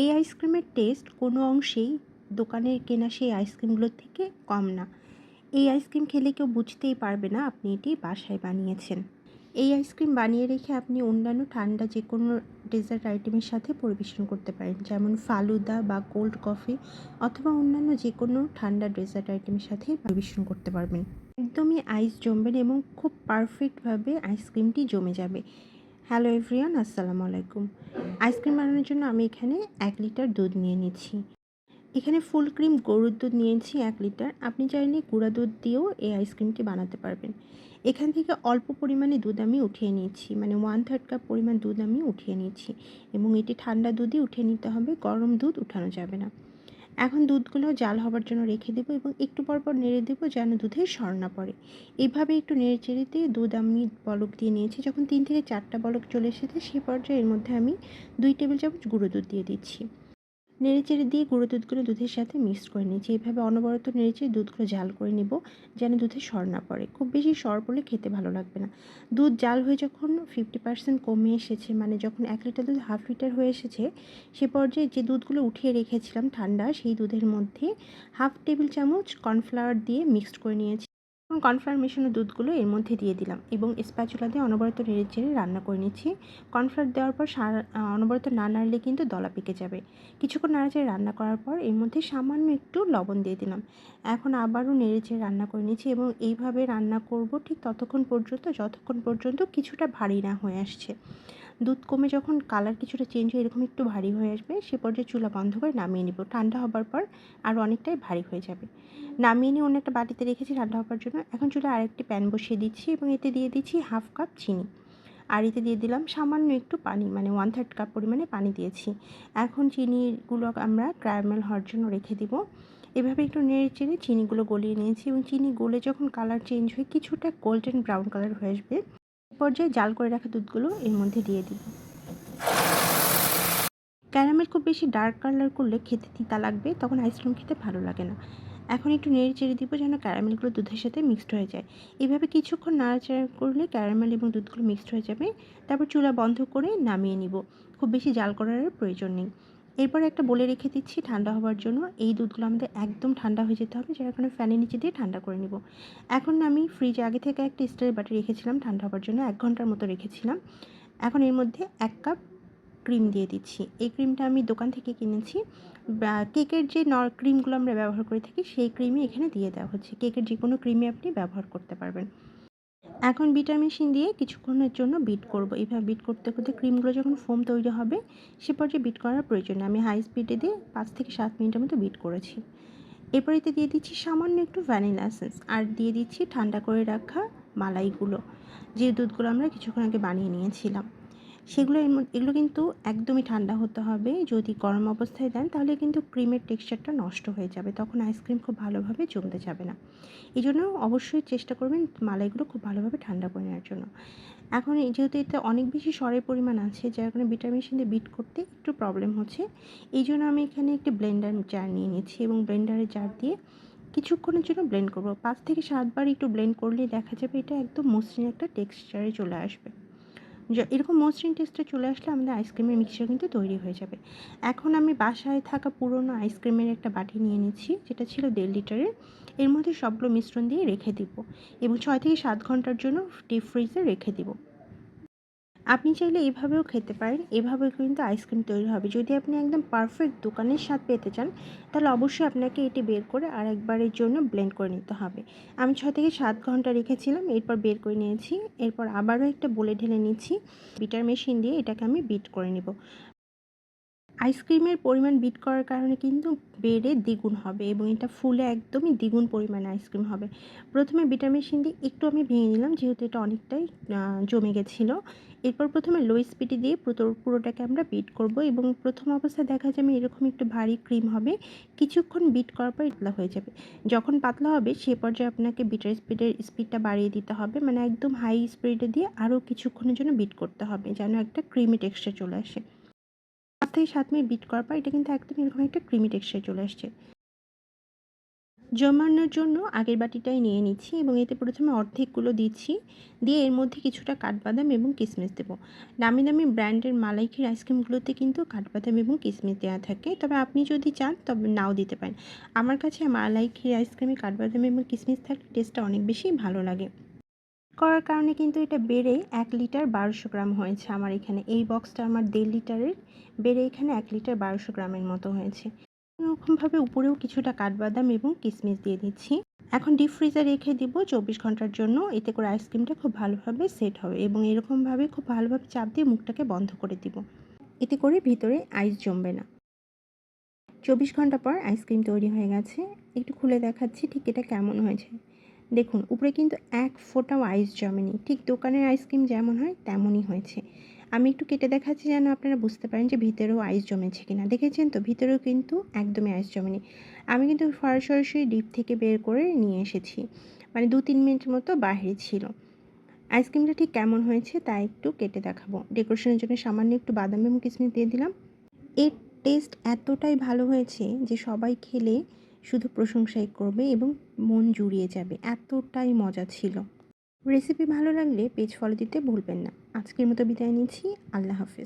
এই আইসক্রিমের টেস্ট কোনো অংশেই দোকানের কেনা সেই আইসক্রিমগুলোর থেকে কম না। এই আইসক্রিম খেলে কেউ বুঝতেই পারবে না আপনি এটি বাসায় বানিয়েছেন। এই আইসক্রিম বানিয়ে রেখে আপনি অন্যান্য ঠান্ডা যে কোনো ডেজার্ট আইটেমের সাথে পরিবেশন করতে পারেন, যেমন ফালুদা বা কোল্ড কফি অথবা অন্যান্য যে কোনো ঠান্ডা ডেজার্ট আইটেমের সাথে পরিবেশন করতে পারবেন। একদমই আইস জমবেন এবং খুব পারফেক্টভাবে আইসক্রিমটি জমে যাবে। হ্যালো এভরিয়ান আসসালামু আলাইকুম আইসক্রিম বানানোর জন্য আমি এখানে এক লিটার দুধ নিয়ে নিচ্ছি। এখানে ফুল ক্রিম গরুর দুধ নিয়েছি এক লিটার। আপনি চাইলে গুঁড়া দুধ দিয়েও এই আইসক্রিমটি বানাতে পারবেন। এখান থেকে অল্প পরিমাণে দুধ আমি উঠিয়ে নিয়েছি। মানে ওয়ান থার্ড কাপ পরিমাণ দুধ আমি উঠিয়ে নিয়েছি এবং এটি ঠান্ডা দুধই উঠিয়ে নিতে হবে। গরম দুধ উঠানো যাবে না। এখন দুধগুলো জাল হবার জন্য রেখে দেবো এবং একটু পর পর নেড়ে দেবো যেন দুধে সর না পড়ে। এভাবে একটু নেড়ে চেড়ে দিয়ে দুধ আমি বলক দিয়ে নিয়েছি। যখন তিন থেকে চারটা বলক চলে এসেছে, সে পর্যায়ে এর মধ্যে আমি দুই টেবিল চামচ গুঁড়ো দুধ দিয়ে দিচ্ছি। নেড়ে চেড়ে দিয়ে গুঁড়ো দুধগুলো দুধের সাথে মিক্সড করে নিয়েছি। এইভাবে অনবরত নেড়ে চেড়ে দুধগুলো জাল করে নিব, যেন দুধে সর না পড়ে। খুব বেশি সর পড়লে খেতে ভালো লাগবে না। দুধ জাল হয়ে যখন ফিফটি পার্সেন্ট কমে এসেছে মানে যখন এক লিটার দুধ হাফ লিটার হয়ে এসেছে, সে পর্যায়ে যে দুধগুলো উঠিয়ে রেখেছিলাম ঠান্ডা, সেই দুধের মধ্যে হাফ টেবিল চামচ কর্নফ্লাওয়ার দিয়ে মিক্সড করে নিয়েছি। এখন কর্নফ্লাওয়ার মেশানো দুধগুলো এর মধ্যে দিয়ে দিলাম এবং স্প্যাচুলা দিয়ে অনবরত নেড়ে চেড়ে রান্না করে নিচ্ছি। কর্নফ্লাওয়ার দেওয়ার পর অনবরত না নাড়লে কিন্তু দলা পেকে যাবে। কিছুক্ষণ নাড়াচাড়ে রান্না করার পর এর মধ্যে সামান্য একটু লবণ দিয়ে দিলাম। এখন আবারও নেড়ে চেড়ে রান্না করে নিচ্ছি এবং এইভাবে রান্না করব ঠিক ততক্ষণ পর্যন্ত, যতক্ষণ পর্যন্ত কিছুটা ভারী না হয়ে আসছে। দুধ কমে যখন কালার কিছুটা চেঞ্জ হয়ে, এরকম একটু ভারী হয়ে আসবে, সে পর্যায়ে চুলা বন্ধ করে নামিয়ে নিব। ঠান্ডা হবার পর আরও অনেকটাই ভারী হয়ে যাবে। নামিয়ে নিয়ে অন্য একটা বাটিতে রেখেছি ঠান্ডা হবার জন্য। এখন চুলা আরেকটি প্যান বসিয়ে দিচ্ছি এবং এতে দিয়ে দিচ্ছি হাফ কাপ চিনি। আর এতে দিয়ে দিলাম সামান্য একটু পানি মানে ওয়ান থার্ড কাপ পরিমাণে পানি দিয়েছি। এখন চিনিগুলো আমরা ক্যারামেল হওয়ার জন্য রেখে দিব। এভাবে একটু নেড়ে চেড়ে চিনিগুলো গলিয়ে নিয়েছি এবং চিনি গলে যখন কালার চেঞ্জ হয়ে, কিছুটা গোল্ডেন ব্রাউন কালার হয়ে আসবে। পর্যায়ে জাল করে রাখা দুধগুলো এর মধ্যে দিয়ে দিব ক্যারামেল খুব বেশি ডার্ক কালার করলে খেতে তিতা লাগবে, তখন আইসক্রিম খেতে ভালো লাগে না। এখন একটু নেড়ে চেড়ে দিব যেন ক্যারামেলগুলো দুধের সাথে মিক্সড হয়ে যায়। এভাবে কিছুক্ষণ নাড়াচাড়া করলে ক্যারামেল এবং দুধগুলো মিক্সড হয়ে যাবে। তারপর চুলা বন্ধ করে নামিয়ে নিব। খুব বেশি জাল করার প্রয়োজন নেই। এরপর একটা বলে রেখে দিচ্ছি, ঠান্ডা হওয়ার জন্য। এই দুধগুলো আমাদের একদম ঠান্ডা হয়ে যেতে হবে, যার কারণে ফ্যানের নিচে দিয়ে ঠান্ডা করে নিব। এখন আমি ফ্রিজে আগে থেকে একটা স্টিলের বাটি রেখেছিলাম, ঠান্ডা হওয়ার জন্য এক ঘণ্টার মতো রেখেছিলাম। এখন এর মধ্যে এক কাপ ক্রিম দিয়ে দিচ্ছি। এই ক্রিমটা আমি দোকান থেকে কিনেছি। কেকের যে নর ক্রিমগুলো আমরা ব্যবহার করে থাকি, সেই ক্রিমই এখানে দিয়ে দেওয়া হচ্ছে। কেকের যে কোনো ক্রিমই আপনি ব্যবহার করতে পারবেন। এখন বিটার মেশিন দিয়ে কিছুক্ষণের জন্য বিট করব। এইভাবে বিট করতে করতে ক্রিমগুলো যখন ফোম তৈরি হবে, সে পর্যায়ে বিট করার প্রয়োজন আমি হাই স্পিডে দিয়ে পাঁচ থেকে সাত মিনিটের মতো বিট করেছি। এরপর এতে দিয়ে দিচ্ছি সামান্য একটু ভ্যানিলা এসেন্স আর দিয়ে দিচ্ছি ঠান্ডা করে রাখা মালাইগুলো, যে দুধগুলো আমরা কিছুক্ষণ আগে বানিয়ে নিয়েছিলাম। সেগুলো এগুলো কিন্তু একদমই ঠান্ডা হতে হবে। যদি গরম অবস্থায় দেন, তাহলে কিন্তু ক্রিমের টেক্সচারটা নষ্ট হয়ে যাবে। তখন আইসক্রিম খুব ভালোভাবে জমতে যাবে না। এই জন্য অবশ্যই চেষ্টা করবেন মালাইগুলো খুব ভালোভাবে ঠান্ডা করে নেওয়ার জন্য। এখন যেহেতু এতে অনেক বেশি সরের পরিমাণ আছে, যার কারণে ভিটামিন মেশিন দিয়ে বিট করতে একটু প্রবলেম হচ্ছে। এই জন্য আমি এখানে একটি ব্লেন্ডার জার নিয়ে নিয়েছি এবং ব্লেন্ডারের জার দিয়ে কিছুক্ষণের জন্য ব্লেন্ড করব। পাঁচ থেকে সাতবার একটু ব্লেন্ড করলে দেখা যাবে এটা একদম মসৃণ একটা টেক্সচারে চলে আসবে। এরকম মসৃণ টেস্টে চলে আসলে আমাদের আইসক্রিমের মিক্সচার কিন্তু তৈরি হয়ে যাবে। এখন আমি বাসায় থাকা পুরনো আইসক্রিমের একটা বাটি নিয়ে নিচ্ছি, যেটা ছিল দেড় লিটারের এর। মধ্যে সবগুলো মিশ্রণ দিয়ে রেখে দিব। এবং ছয় থেকে সাত ঘণ্টার জন্য ডিপ ফ্রিজে রেখে দিব। আপনি চাইলে এভাবেও খেতে পারেন, এভাবেও কিন্তু আইসক্রিম তৈরি হবে। যদি আপনি একদম পারফেক্ট দোকানের স্বাদ পেতে চান, তাহলে অবশ্যই আপনাকে এটি বের করে আর একবারের জন্য ব্লেন্ড করে নিতে হবে। আমি ছয় থেকে সাত ঘণ্টা রেখেছিলাম, এরপর বের করে নিয়েছি। এরপর আবারও একটা বলে ঢেলে নিচ্ছি। বিটার মেশিন দিয়ে এটাকে আমি বিট করে নেব। আইসক্রিমের পরিমাণ বিট করার কারণে কিন্তু বেড়ে দ্বিগুণ হবে এবং এটা ফুলে একদমই দ্বিগুণ পরিমাণে আইসক্রিম হবে। প্রথমে বিটার মেশিন দিয়ে একটু আমি ভেঙে নিলাম, যেহেতু এটা অনেকটাই জমে গেছিল। এরপর প্রথমে লো স্পিডে দিয়ে পুরো, পুরোটাকে আমরা বিট করব এবং প্রথম অবস্থায় দেখা যাবে এরকম একটু ভারী ক্রিম হবে। কিছুক্ষণ বিট করার পর পাতলা হয়ে যাবে। যখন পাতলা হবে, সে পর্যায়ে আপনাকে বিটার স্পিডের স্পিডটা বাড়িয়ে দিতে হবে। মানে একদম হাই স্পিডে দিয়ে আরও কিছুক্ষণের জন্য বিট করতে হবে, যেন একটা ক্রিমি টেক্সচার চলে আসে। থেকে সাত মিনিট বিট করার পর এটা কিন্তু একদম এরকম একটা ক্রিমি টেক্সচার চলে আসছে। জমানোর জন্য আগের বাটিটাই নিয়ে নিচ্ছি এবং এতে প্রথমে অর্ধেকগুলো দিচ্ছি। দিয়ে এর মধ্যে কিছুটা কাঠবাদাম এবং কিশমিশ দেবো। দামি দামি ব্র্যান্ডের মালাইকির আইসক্রিমগুলোতে কিন্তু কাঠবাদাম এবং কিশমিশ দেওয়া থাকে। তবে আপনি যদি চান, তবে নাও দিতে পারেন। আমার কাছে মালাইকির আইসক্রিমে কাঠবাদাম এবং কিশমিশ থাকলে টেস্টটা অনেক বেশি ভালো লাগে। করার কারণে কিন্তু এটা বেড়ে এক লিটার বারোশো গ্রাম হয়েছে আমার এখানে। এই বক্সটা আমার দেড় লিটারের বেড়ে এখানে এক লিটার বারোশো গ্রামের মতো হয়েছে। এরকমভাবে উপরেও কিছুটা কাঠবাদাম এবং কিশমিশ দিয়ে দিচ্ছি। এখন ডিপ ফ্রিজে রেখে দিব। চব্বিশ ঘণ্টার জন্য এতে করে আইসক্রিমটা খুব ভালোভাবে সেট হবে এবং এরকমভাবে খুব ভালোভাবে চাপ দিয়ে মুখটাকে বন্ধ করে দিব। এতে করে ভিতরে আইস জমবে না। চব্বিশ ঘণ্টা পর আইসক্রিম তৈরি হয়ে গেছে। একটু খুলে দেখাচ্ছি ঠিক এটা কেমন হয়েছে। দেখুন, উপরে কিন্তু এক ফোঁটাও আইস জমেনি। ঠিক দোকানের আইসক্রিম যেমন হয়, তেমনই হয়েছে। আমি একটু কেটে দেখাচ্ছি যেন আপনারা বুঝতে পারেন যে ভিতরেও আইস জমেছে কিনা। দেখেছেন তো? ভিতরেও কিন্তু একদমই আইস জমেনি। আমি কিন্তু সরাসরি ডিপ থেকে বের করে নিয়ে এসেছি। মানে দু তিন মিনিট মতো বাইরে ছিল। আইসক্রিমটা ঠিক কেমন হয়েছে তা একটু কেটে দেখাবো। ডেকোরেশনের জন্য সামান্য একটু বাদাম এবং কিশমিশ দিয়ে দিলাম। এর টেস্ট এতটাই ভালো হয়েছে যে সবাই খেলে শুধু প্রশংসাই করবে এবং মন জুড়িয়ে যাবে। এতটাই মজা ছিল। রেসিপি ভালো লাগলে পেজ ফলো দিতে ভুলবেন না। আজকের মতো বিদায় নিচ্ছি। আল্লাহ হাফেজ।